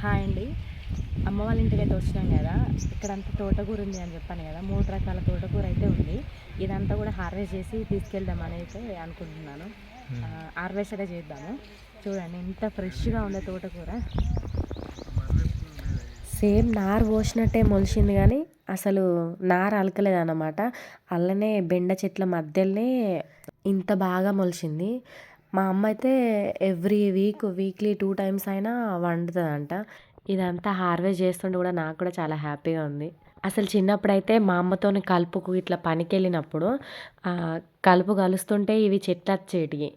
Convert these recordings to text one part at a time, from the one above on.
Hi అండి. అమ్మ వాళ్ళ ఇంటికి అయితే వచ్చినాం కదా. ఇక్కడంతా తోటకూర ఉంది అని చెప్పాను కదా. మూడు రకాల తోటకూర అయితే ఉంది. ఇదంతా కూడా హార్వెస్ట్ చేసి తీసుకెళ్దామని అయితే అనుకుంటున్నాను. హార్వెస్ట్ అయితే చేద్దాము. చూడండి ఎంత ఫ్రెష్గా ఉందో తోటకూర. సేమ్ నారు పోసినట్టే మొలిచింది కానీ అసలు నారు అలకలేదు అన్నమాట అల్లనే బెండ చెట్ల మధ్యలోనే ఇంత బాగా మొలిచింది మా అమ్మ అయితే every week weekly two times అయినా వండుతుందంట. ఇదంతా హార్వెస్ట్ చేస్తుంటే కూడా నాకు కూడా చాలా హ్యాపీగా ఉంది. అసలు చిన్నప్పుడైతే మా అమ్మతో కలుపుకు ఇట్లా పనికి వెళ్ళినప్పుడు కలుపు కలుస్తుంటే ఇవి చెట్లు వచ్చేటివి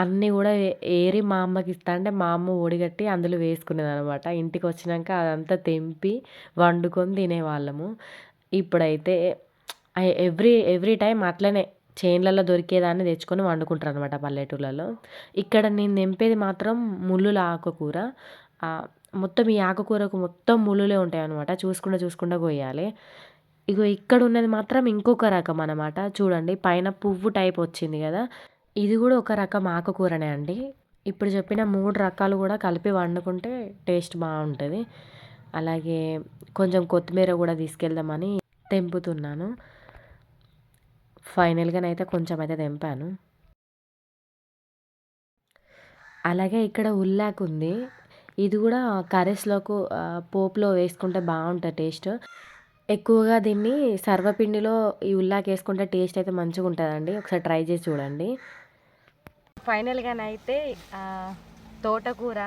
అన్నీ కూడా ఏరి మా అమ్మకి ఇస్తా అంటే మా అమ్మ ఓడిగట్టి అందులో వేసుకునేది అనమాట ఇంటికి వచ్చినాక అదంతా తెంపి వండుకొని తినేవాళ్ళము. ఇప్పుడైతే ఎవ్రీ ఎవ్రీ టైం అట్లనే చేన్లలో దొరికేదాన్ని తెచ్చుకొని వండుకుంటారు అనమాట పల్లెటూళ్ళలో ఇక్కడ నేను తెంపేది మాత్రం ముళ్ళుల ఆకుకూర. మొత్తం ఈ ఆకుకూరకు మొత్తం ముళ్ళులే ఉంటాయి అనమాట చూసుకుంటూ చూసుకుంటూ కొయ్యాలి. ఇగో ఇక్కడ ఉన్నది మాత్రం ఇంకొక రకం అనమాట చూడండి పైన పువ్వు టైప్ వచ్చింది కదా. ఇది కూడా ఒక రకం ఆకుకూరనే అండి. ఇప్పుడు చెప్పిన మూడు రకాలు కూడా కలిపి వండుకుంటే టేస్ట్ బాగుంటుంది. అలాగే కొంచెం కొత్తిమీర కూడా తీసుకెళ్దామని తెంపుతున్నాను. ఫైనల్గానైతే కొంచెం అయితే తెంపాను. అలాగే ఇక్కడ ఉల్లాక్ ఉంది. ఇది కూడా కర్రీస్లోకి పోపులో వేసుకుంటే బాగుంటుంది టేస్ట్. ఎక్కువగా దీన్ని సర్వపిండిలో ఈ ఉల్లాకి వేసుకుంటే టేస్ట్ అయితే మంచిగా ఉంటుందండి. ఒకసారి ట్రై చేసి చూడండి. ఫైనల్గానైతే తోటకూర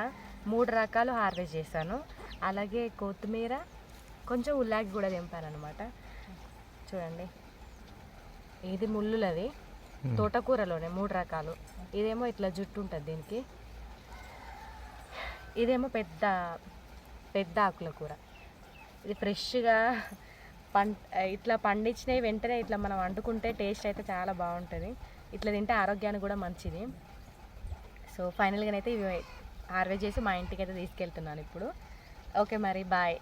మూడు రకాలు హార్వెస్ట్ చేశాను. అలాగే కొత్తిమీర కొంచెం ఉల్లాకి కూడా తెంపాను అనమాట చూడండి. ఇది ముళ్ళులది తోటకూరలోనే మూడు రకాలు. ఇదేమో ఇట్లా జుట్టు ఉంటుంది దీనికి. ఇదేమో పెద్ద పెద్ద ఆకుల కూర. ఇది ఫ్రెష్గా పం ఇట్లా పండించినవి వెంటనే ఇట్లా మనం వండుకుంటే టేస్ట్ అయితే చాలా బాగుంటుంది. ఇట్లా తింటే ఆరోగ్యానికి కూడా మంచిది. సో ఫైనల్గా అయితే ఇవి హార్వెస్ట్ చేసి మా ఇంటికి అయితే తీసుకెళ్తున్నాను ఇప్పుడు. ఓకే మరి బాయ్.